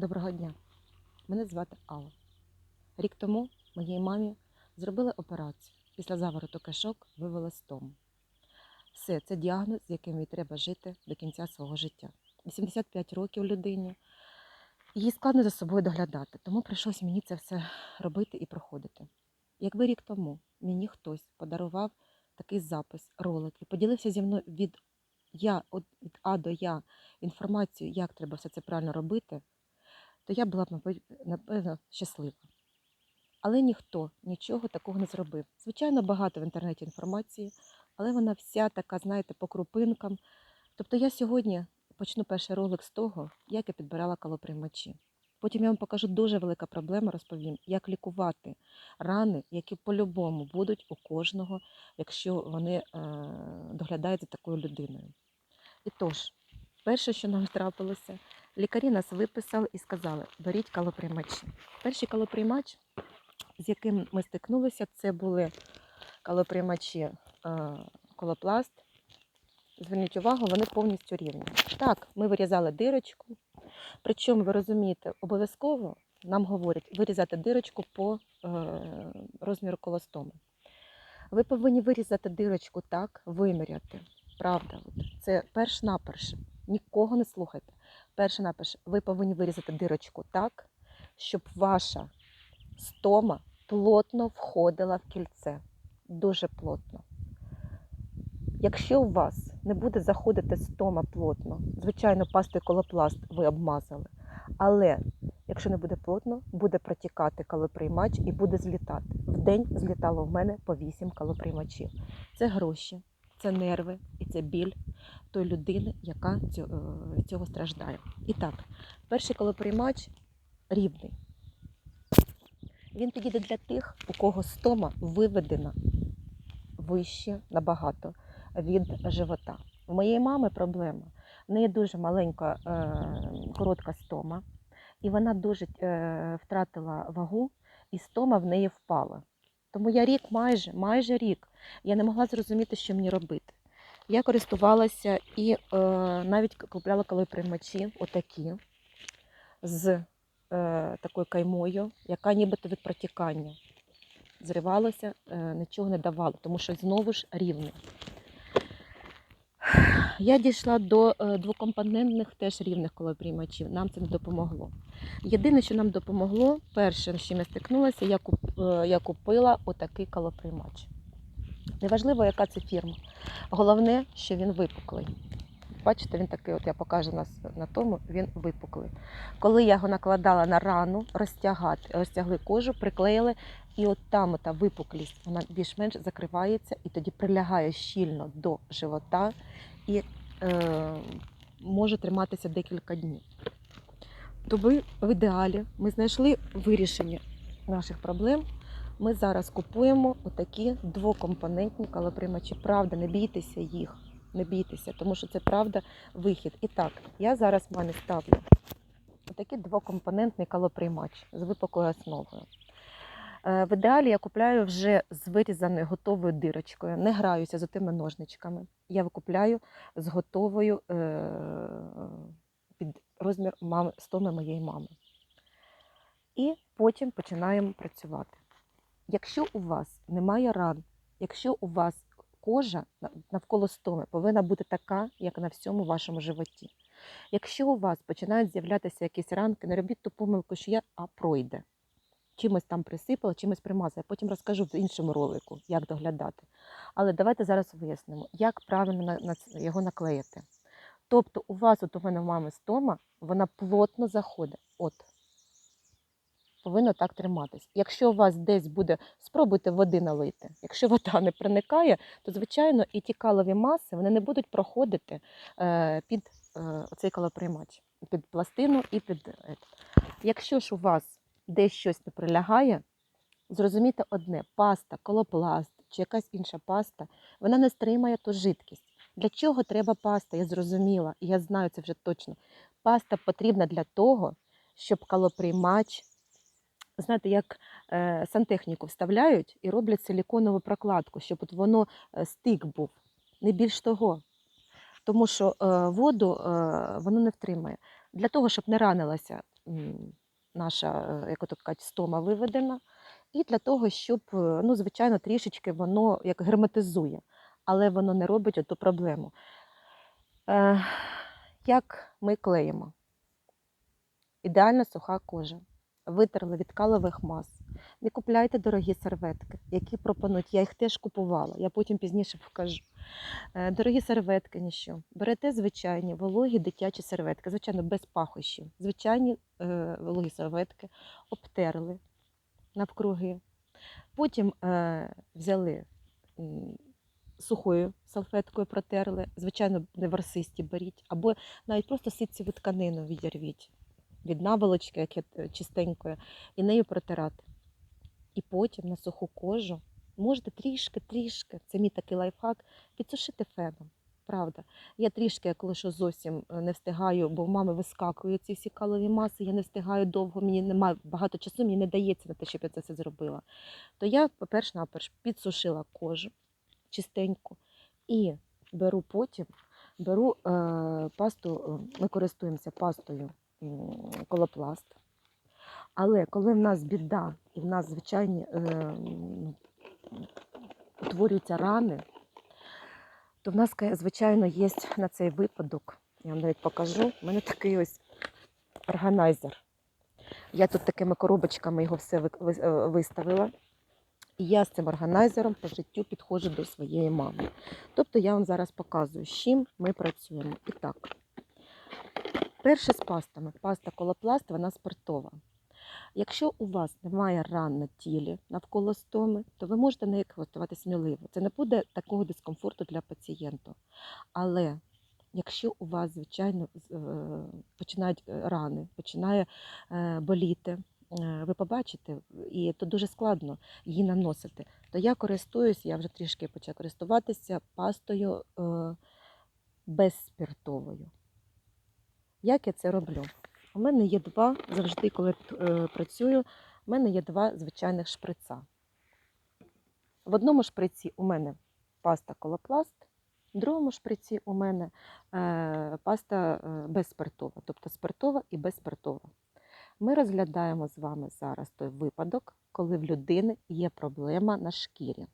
Доброго дня. Мене звати Алла. Рік тому моїй мамі зробили операцію. Після завороту кишок вивели стому. Все, це діагноз, з яким їй треба жити до кінця свого життя. 85 років людині. Їй складно за собою доглядати, тому прийшлось мені це все робити і проходити. Якби рік тому мені хтось подарував такий запис, ролик і поділився зі мною від я від А до Я інформацію, як треба все це правильно робити, то я була б, напевно, щаслива. Але ніхто нічого такого не зробив. Звичайно, багато в інтернеті інформації, але вона вся така, знаєте, по крупинкам. Тобто я сьогодні почну перший ролик з того, як я підбирала калоприймачі. Потім я вам покажу дуже велика проблема, розповім, як лікувати рани, які по-любому будуть у кожного, якщо вони е, доглядають за такою людиною. І тож, перше, що нам трапилося, лікарі нас виписали і сказали: беріть калоприймачі. Перший калоприймач, з яким ми стикнулися, це були калоприймачі е, колопласт. Зверніть увагу, вони повністю рівні. Так, ми вирізали дирочку. Причому, ви розумієте, обов'язково нам говорять вирізати дирочку по е, розміру колостоми. Ви повинні вирізати дирочку так, виміряти. Правда, це перш-наперше. Нікого не слухайте. Перш-наперше, ви повинні вирізати дирочку так, щоб ваша стома плотно входила в кільце. Дуже плотно. Якщо у вас не буде заходити стома плотно, звичайно, пастою колопласт ви обмазали. Але якщо не буде плотно, буде протікати калоприймач і буде злітати. В день злітало в мене по 8 калоприймачів. Це гроші, це нерви і це біль тої людини, яка е, цього страждає. І так, перший калоприймач рівний. Він підійде для тих, у кого стома виведена вище набагато від живота. У моєї мами проблема. В неї дуже маленька е, коротка стома, і вона дуже е, втратила вагу, і стома в неї впала. Тому я рік, майже, майже рік, я не могла зрозуміти, що мені робити. Я користувалася і е, навіть купляла коли приймачі, отакі, з е, такою каймою, яка нібито від протікання. Зривалося, е, нічого не давало, тому що знову ж рівне. Я дійшла до е, двокомпонентних теж рівних колоприймачів. Нам це не допомогло. Єдине, що нам допомогло, перше, з чим я стикнулася, я, е, купила отакий колоприймач. Неважливо, яка це фірма. Головне, що він випуклий. Бачите, він такий, от я покажу нас на тому, він випуклий. Коли я його накладала на рану, розтягати, розтягли кожу, приклеїли, і от там ота випуклість, вона більш-менш закривається і тоді прилягає щільно до живота і е, може триматися декілька днів. Тобі в ідеалі ми знайшли вирішення наших проблем. Ми зараз купуємо отакі двокомпонентні калоприймачі. Правда, не бійтеся їх, не бійтеся, тому що це правда вихід. І так, я зараз мамі ставлю отакий двокомпонентний калоприймач з випуклою основою. Е, В ідеалі я купляю вже з вирізаною готовою дирочкою, не граюся з тими ножничками. Я викупляю з готовою е, під розмір мами, стоми моєї мами. І потім починаємо працювати. Якщо у вас немає ран, якщо у вас кожа навколо стоми повинна бути така, як на всьому вашому животі. Якщо у вас починають з'являтися якісь ранки, не робіть ту помилку, що я а пройде. Чимось там присипала, чимось примазала. Потім розкажу в іншому ролику, як доглядати. Але давайте зараз вияснимо, як правильно його наклеїти. Тобто, у вас, от у мене мами стома, вона плотно заходить. От. Повинно так триматись. Якщо у вас десь буде, спробуйте води налити. Якщо вода не проникає, то звичайно і ті калові маси вони не будуть проходити е, під е, цей калоприймач, під пластину і під. е, Якщо ж у вас десь щось не прилягає, зрозумійте одне: паста, колопласт чи якась інша паста, вона не стримає ту жидкість. Для чого треба паста? Я зрозуміла, і я знаю це вже точно. Паста потрібна для того, щоб калоприймач, знаєте, як е, сантехніку вставляють і роблять силіконову прокладку, щоб от воно е, стик був. Не більш того. Тому що е, воду воно не втримає. Для того, щоб не ранилася наша, як ото кажуть, стома виведена, і для того, щоб, ну, звичайно, трішечки воно як герметизує, але воно не робить оту проблему. Як ми клеїмо? Ідеально суха кожа. Витерли від калових мас. Не купляйте дорогі серветки, які пропонують. Я їх теж купувала, я потім пізніше покажу. Е, Дорогі серветки, ніщо. Берете звичайні вологі дитячі серветки, звичайно, без пахощів. Звичайні е, вологі серветки обтерли навкруги. Потім е, взяли м, сухою салфеткою протерли, звичайно, не ворсисті беріть, або навіть просто ситцеву тканину відірвіть від наволочки, яке е, чистенької, і нею протирати. І потім на суху кожу можете трішки-трішки, це мій такий лайфхак, підсушити феном. Правда. Я трішки, коли що зовсім е, не встигаю, бо в мами вискакують ці всі калові маси, я не встигаю довго, мені немає багато часу, мені не дається на те, щоб я це все зробила. То я, по-перше, наперш підсушила кожу чистеньку і беру потім, беру е, пасту, е, ми користуємося пастою колопласт. Але коли в нас біда і в нас звичайні е, утворюються рани, то в нас, звичайно, є на цей випадок. Я вам навіть покажу. У мене такий ось органайзер. Я тут такими коробочками його все е, виставила. І я з цим органайзером по життю підходжу до своєї мами. Тобто я вам зараз показую, з чим ми працюємо. І так, перше з пастами. Паста колопласт, вона спиртова. Якщо у вас немає ран на тілі навколо стоми, то ви можете нею користувати сміливо. Це не буде такого дискомфорту для пацієнта. Але якщо у вас, звичайно, е, починають е, рани, починає е, боліти, ви побачите, і то дуже складно її наносити, то я користуюсь, я вже трішки почала користуватися пастою безспиртовою. Як я це роблю? У мене є два, завжди, коли е, працюю, у мене є два звичайних шприца. В одному шприці у мене паста колопласт, в другому шприці у мене е, паста е, безспиртова, тобто спиртова і безспиртова. Ми розглядаємо з вами зараз той випадок, коли в людини є проблема на шкірі.